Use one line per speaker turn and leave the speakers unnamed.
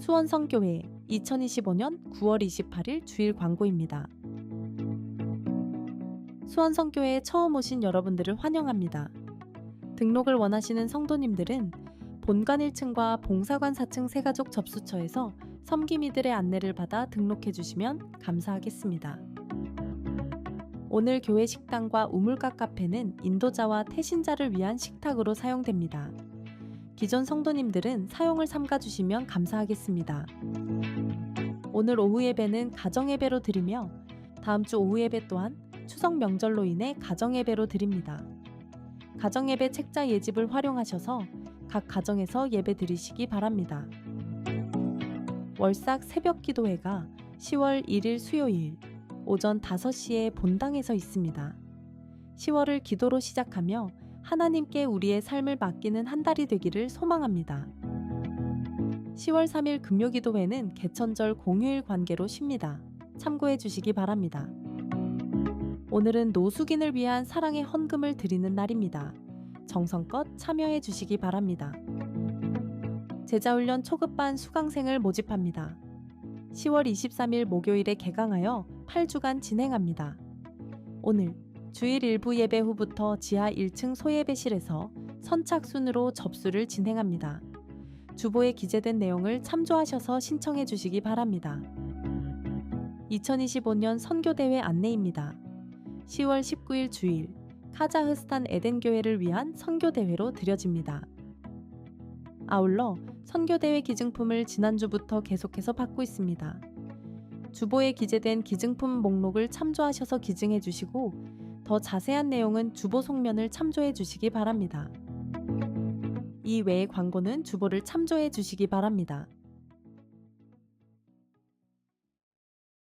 수원성교회 2025년 9월 28일 주일 광고입니다. 수원성교회에 처음 오신 여러분들을 환영합니다. 등록을 원하시는 성도님들은 본관 1층과 봉사관 4층 세가족 접수처에서 섬김이들의 안내를 받아 등록해 주시면 감사하겠습니다. 오늘 교회 식당과 우물가 카페는 인도자와 태신자를 위한 식탁으로 사용됩니다. 기존 성도님들은 사용을 삼가 주시면 감사하겠습니다. 오늘 오후 예배는 가정 예배로 드리며 다음 주 오후 예배 또한 추석 명절로 인해 가정 예배로 드립니다. 가정 예배 책자 예집을 활용하셔서 각 가정에서 예배 드리시기 바랍니다. 월삭 새벽 기도회가 10월 1일 수요일 오전 5시에 본당에서 있습니다. 10월을 기도로 시작하며 하나님께 우리의 삶을 맡기는 한 달이 되기를 소망합니다. 10월 3일 금요기도회는 개천절 공휴일 관계로 쉽니다. 참고해 주시기 바랍니다. 오늘은 노숙인을 위한 사랑의 헌금을 드리는 날입니다. 정성껏 참여해 주시기 바랍니다. 제자훈련 초급반 수강생을 모집합니다. 10월 23일 목요일에 개강하여 8주간 진행합니다. 오늘 주일 일부 예배 후부터 지하 1층 소예배실에서 선착순으로 접수를 진행합니다. 주보에 기재된 내용을 참조하셔서 신청해 주시기 바랍니다. 2025년 선교대회 안내입니다. 10월 19일 주일 카자흐스탄 에덴교회를 위한 선교대회로 드려집니다. 아울러 선교대회 기증품을 지난주부터 계속해서 받고 있습니다. 주보에 기재된 기증품 목록을 참조하셔서 기증해 주시고 더 자세한 내용은 주보 속면을 참조해 주시기 바랍니다. 이 외의 광고는 주보를 참조해 주시기 바랍니다.